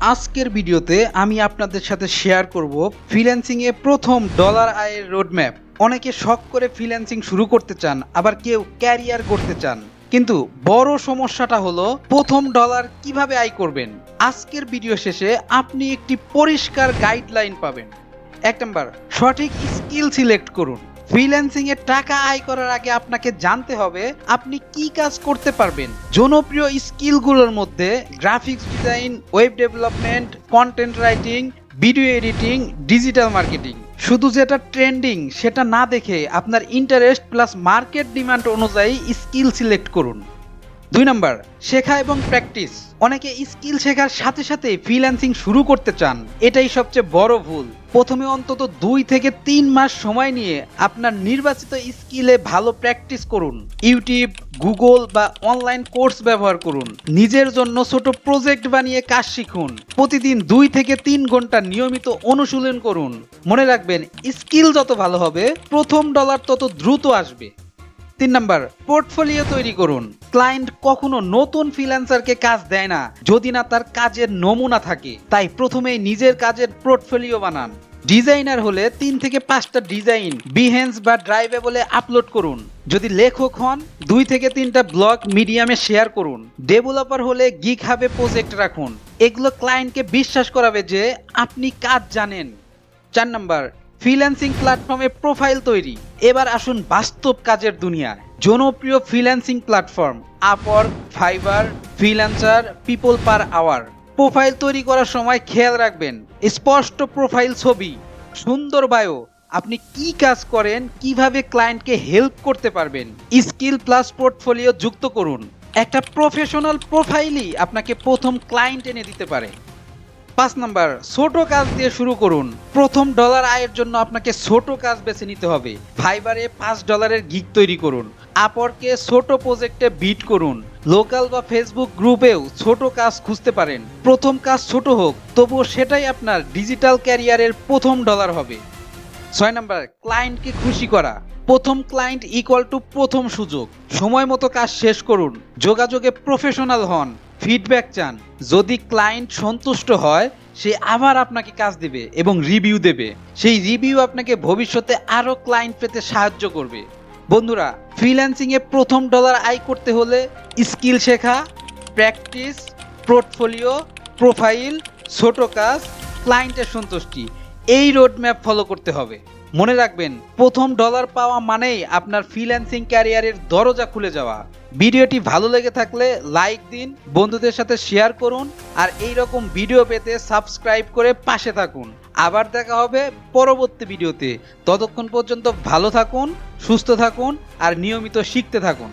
আজকের ভিডিওতে আমি আপনাদের সাথে শেয়ার করব ফ্রিল্যান্সিং এ প্রথম ডলার আয়ের রোডম্যাপ অনেকে শখ করে ফ্রিল্যান্সিং শুরু করতে চান, আবার কেউ ক্যারিয়ার করতে চান। কিন্তু বড় সমস্যাটা হলো, প্রথম ডলার কীভাবে আয় করবেন? আজকের ভিডিও শেষে আপনি একটি পরিষ্কার গাইডলাইন পাবেন। এক নম্বর সঠিক স্কিল সিলেক্ট করুন। ফ্রিল্যান্সিং এর টাকা আয় করার আগে আপনাকে জানতে হবে, আপনি কি কাজ করতে পারবেন। জনপ্রিয় স্কিলগুলোর মধ্যে graphics design web development content writing video editing digital marketing শুধু যেটা ট্রেন্ডিং সেটা না দেখে আপনার ইন্টারেস্ট প্লাস মার্কেট ডিমান্ড অনুযায়ী স্কিল সিলেক্ট করুন। দুই নাম্বার, শেখা এবং প্র্যাকটিস। অনেকে স্কিল শেখার সাথে সাথে ফ্রিল্যান্সিং শুরু করতে চান। এটাই সবচেয়ে বড় ভুল। প্রথমে অন্তত দুই থেকে তিন মাস সময় নিয়ে আপনার নির্বাচিত স্কিলে ভালো প্র্যাকটিস করুন। ইউটিউব, গুগল বা অনলাইন কোর্স ব্যবহার করুন। নিজের জন্য ছোট প্রজেক্ট বানিয়ে কাজ শিখুন। প্রতিদিন দুই থেকে তিন ঘণ্টা নিয়মিত অনুশীলন করুন। মনে রাখবেন, স্কিল যত ভালো হবে, প্রথম ডলার তত দ্রুত আসবে। তিন নাম্বার, পোর্টফোলিও তৈরি করুন। ক্লায়েন্ট কখনো নতুন ফ্রিল্যান্সারকে কাজ দেয় না, যদি না তার কাজের নমুনা থাকে। তাই প্রথমেই নিজের কাজের পোর্টফোলিও বানান। ডিজাইনার হলে তিন থেকে পাঁচটা ডিজাইন বিহেন্স বা ড্রাইভে বলে আপলোড করুন। যদি লেখক হন, দুই থেকে তিনটা ব্লগ মিডিয়ামে শেয়ার করুন। ডেভেলপার হলে গিক হাবে প্রজেক্ট রাখুন। এগুলো ক্লায়েন্টকে বিশ্বাস করাবে যে আপনি কাজ জানেন। চার নাম্বার ফ্রিল্যান্সিং প্ল্যাটফর্মে প্রোফাইল তৈরি। এবার আসুন বাস্তব কাজের দুনিয়ায়। জনপ্রিয় freelancing platform Upwork Fiverr Freelancer PeoplePerHour profile তৈরি করার সময় খেয়াল রাখবেন, স্পষ্ট প্রোফাইল ছবি, সুন্দর বায়ো আপনি কি কাজ করেন, কীভাবে ক্লায়েন্টকে হেল্প করতে পারবেন স্কিল প্লাস পোর্টফোলিও যুক্ত করুন। একটা প্রফেশনাল প্রোফাইলই আপনাকে প্রথম ক্লায়েন্ট এনে দিতে পারে। পাঁচ নাম্বার, ছোট কাজ দিয়ে শুরু করুন। প্রথম ডলার আয়ের জন্য আপনাকে ছোট কাজ বেছে নিতে হবে। ফাইবারে পাঁচ ডলারের গিগ তৈরি করুন। আপরকে ছোট প্রজেক্টে বিট করুন। লোকাল বা ফেসবুক গ্রুপেও ছোট কাজ খুঁজতে পারেন। প্রথম কাজ ছোট হোক, তবুও সেটাই আপনার ডিজিটাল ক্যারিয়ারের প্রথম ডলার হবে। ছয় নাম্বার ক্লায়েন্টকে খুশি করা। প্রথম ক্লায়েন্ট ইকুয়াল টু প্রথম সুযোগ। সময় মতো কাজ শেষ করুন। যোগাযোগে প্রফেশনাল হন। ফিডব্যাক চান। যদি ক্লায়েন্ট সন্তুষ্ট হয়, সে আবার আপনাকে কাজ দেবে এবং রিভিউ দেবে। সেই রিভিউ আপনাকে ভবিষ্যতে আরও ক্লায়েন্ট পেতে সাহায্য করবে। বন্ধুরা ফ্রিল্যান্সিং এ প্রথম ডলার আয় করতে হলে স্কিল শেখা প্র্যাকটিস পোর্টফোলিও প্রোফাইল ছোট কাজ ক্লায়েন্টের সন্তুষ্টি, এই রোডম্যাপ ফলো করতে হবে। মনে রাখবেন, প্রথম ডলার পাওয়া মানেই আপনার ফ্রিল্যান্সিং ক্যারিয়ারের দরজা খুলে যাওয়া। ভিডিওটি ভালো লেগে থাকলে লাইক দিন, বন্ধুদের সাথে শেয়ার করুন, আর এই রকম ভিডিও পেতে সাবস্ক্রাইব করে পাশে থাকুন। আবার দেখা হবে পরবর্তী ভিডিওতে ততক্ষণ পর্যন্ত ভালো থাকুন, সুস্থ থাকুন, আর নিয়মিত শিখতে থাকুন।